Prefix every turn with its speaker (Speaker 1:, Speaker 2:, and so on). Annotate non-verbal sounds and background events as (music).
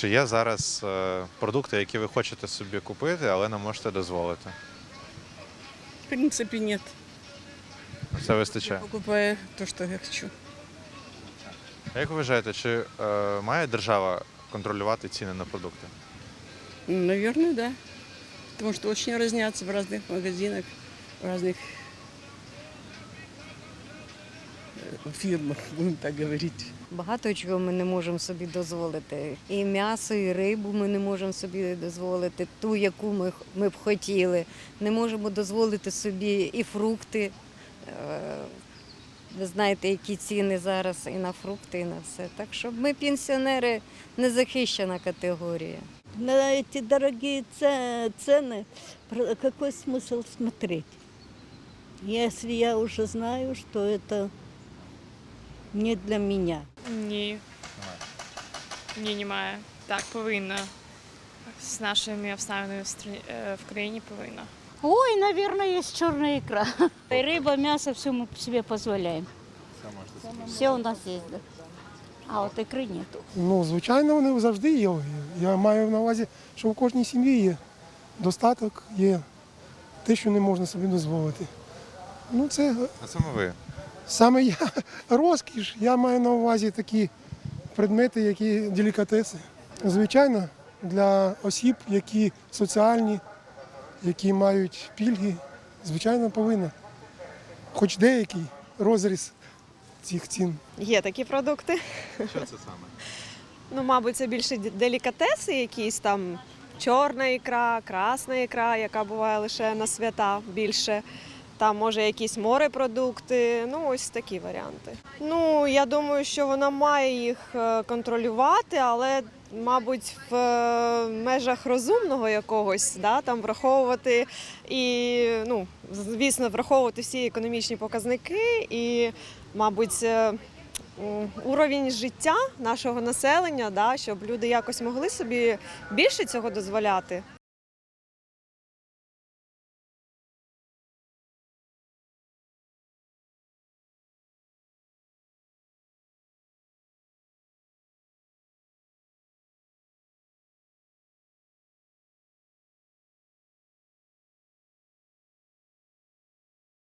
Speaker 1: Чи є зараз е, продукти, які ви хочете собі купити, але не можете дозволити?
Speaker 2: В принципе, нет.
Speaker 1: Все вистачає.
Speaker 2: Покупаю то, что я хочу.
Speaker 1: А як ви вважаєте, чи е, має держава контролювати ціни на продукти?
Speaker 2: Наверное, да. Потому что очень разнятся в разных магазинах, в разных э, фирмах, будем так говорить.
Speaker 3: Багато чого ми не можемо собі дозволити. І м'ясо, і рибу ми не можемо собі дозволити, ту, яку ми, х- ми б хотіли. Не можемо дозволити собі і фрукти. Е, Ви знаєте, які ціни зараз і на фрукти, і на все. Так що ми пенсіонери незахищена категорія.
Speaker 4: На эти дорогие це- цены про- какой смысл смотреть? Если я уже знаю, что это не для меня.
Speaker 5: Ні. Ні, немає. Так, повинна. З нашими обставинами в, страні- е, в країні повинна.
Speaker 6: Ой, наверное, есть черная икра. И рыба, мясо, все мы себе позволяем. Все у нас есть, да. А вот икры нету.
Speaker 7: Ну, звичайно, вони завжди є. Я маю на увазі, що в кожній сім'ї є достаток, є те, що не можна собі дозволити. Ну, це
Speaker 1: А саме ви.
Speaker 7: Саме я (laughs) розкіш. Я маю на увазі такі предмети, які делікатеси. Звичайно, для осіб, які соціальні, які мають пільги, звичайно, повинна. Хоч деякий розріз цих цін.
Speaker 8: Є такі продукти.
Speaker 1: Що це саме? (laughs)
Speaker 8: Ну, мабуть, це більше делікатеси, якісь там чорна ікра, красна ікра, яка буває лише на свята більше. Там може якісь морепродукти, ну ось такі варіанти. Ну я думаю, що вона має їх е, контролювати, але мабуть в е, межах розумного якогось, да, там враховувати і ну звісно, враховувати всі економічні показники і, мабуть. е, Уровень життя нашого населення, да, щоб люди якось могли собі більше цього дозволяти.